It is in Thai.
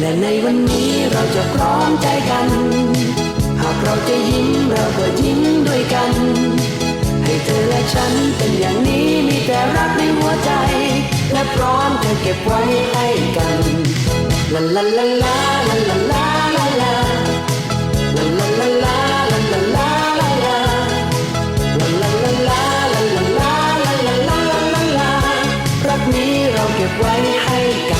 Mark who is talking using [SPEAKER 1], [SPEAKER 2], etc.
[SPEAKER 1] และในวันนี้เราจะพร้อมใจกัน หากเราจะยิ้มเราก็ยิ้มด้วยกัน ให้เธอและฉันเป็นอย่างนี้มีแต่รักในหัวใจ และพร้อมจะเก็บไว้ให้กันลาลาลาลาลาลาลาลาลาลาลาลาลาลาลาลรักนี้เราเก็บไว้ให้กัน